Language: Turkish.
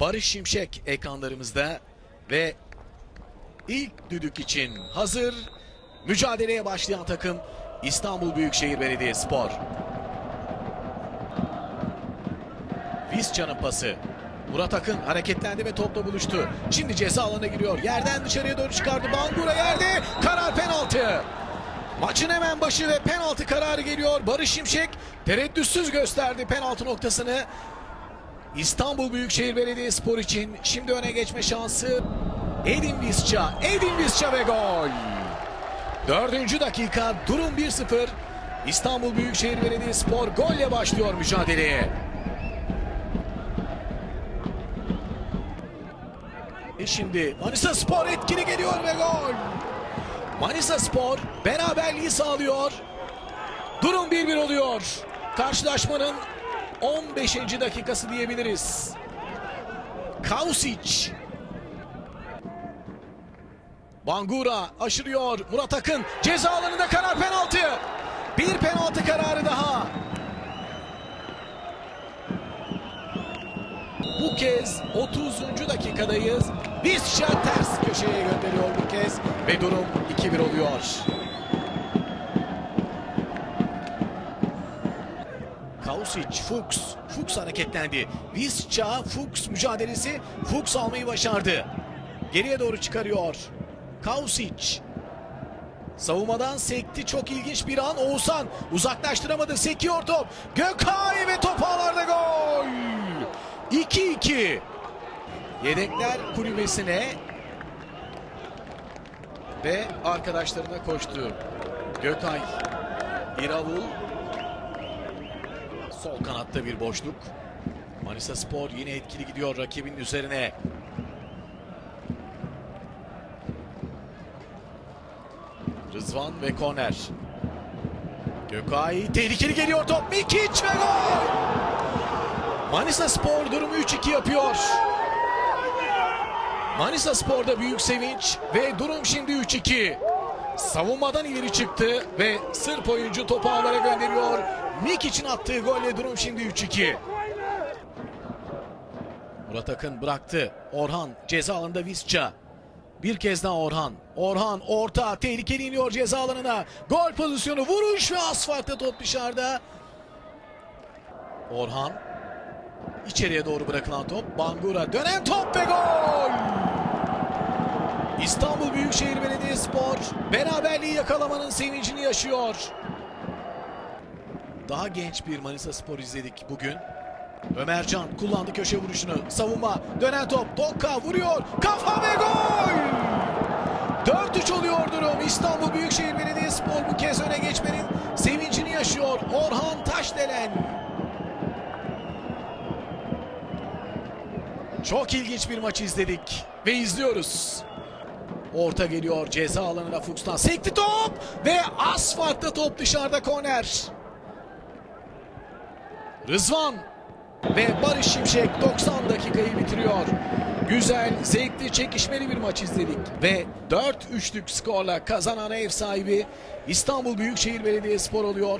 Barış Şimşek ekranlarımızda ve ilk düdük için hazır mücadeleye başlayan takım İstanbul Büyükşehir Belediyespor. Visca'nın pası. Murat Akın hareketlendi ve topla buluştu. Şimdi ceza alanına giriyor. Yerden dışarıya doğru çıkardı. Bangura yerde. Karar penaltı. Maçın hemen başı ve penaltı kararı geliyor. Barış Şimşek tereddütsüz gösterdi penaltı noktasını. İstanbul Büyükşehir Belediyespor için şimdi öne geçme şansı Edin Visca. Edin Visca ve gol. Dördüncü dakika durum 1-0. İstanbul Büyükşehir Belediyespor golle başlıyor mücadeleye. E şimdi Manisa Spor etkili geliyor ve gol. Manisa Spor beraberliği sağlıyor. Durum 1-1 oluyor. Karşılaşmanın 15. dakikası diyebiliriz. Kausic. Bangura aşırıyor. Murat Akın ceza alanında karar penaltı. Bir penaltı kararı daha. Bu kez 30. dakikadayız. Visca ters köşeye gönderiyor bu kez ve durum 2-1 oluyor. Kausic, Fuchs, Fuchs hareketlendi. Visca, Fuchs mücadelesi Fuchs almayı başardı. Geriye doğru çıkarıyor. Kausic. Savunmadan sekti. Çok ilginç bir an. Oğuzhan uzaklaştıramadı. Sekiyor top. Gökay ve top ağlarda gol. 2-2. Yedekler kulübesine ve arkadaşlarına koştu. Gökay, İravul, sol kanatta bir boşluk. Manisa Spor yine etkili gidiyor rakibinin üzerine. Rızvan ve korner. Gökay tehlikeli geliyor top. Mikic ve gol. Manisa Spor durumu 3-2 yapıyor. Manisa Spor'da büyük sevinç ve durum şimdi 3-2. Savunmadan ileri çıktı ve Sırp oyuncu topu ağlara gönderiyor. Mikic'in attığı golle durum şimdi 3-2. Murat Akın bıraktı. Orhan ceza alanında Visca. Bir kez daha Orhan. Orhan orta tehlikeli iniyor ceza alanına. Gol pozisyonu vuruş ve asfaltta top dışarıda. Orhan içeriye doğru bırakılan top. Bangura dönen top ve gol. İstanbul Büyükşehir Belediyespor beraberliği yakalamanın sevincini yaşıyor. Daha genç bir Manisa Spor izledik bugün. Ömercan kullandı köşe vuruşunu. Savunma dönen top. Dokka vuruyor. Kafa ve gol. 4-3 oluyor durum. İstanbul Büyükşehir Belediyespor bu kez öne geçmenin sevincini yaşıyor. Orhan Taşdelen. Çok ilginç bir maç izledik ve izliyoruz. Orta geliyor ceza alanına Fuchs'tan. Sekti top ve asfaltta top dışarıda korner. Rızvan ve Barış Şimşek 90 dakikayı bitiriyor. Güzel, zevkli, çekişmeli bir maç izledik. Ve 4-3'lük skorla kazanan ev sahibi İstanbul Büyükşehir Belediyespor oluyor.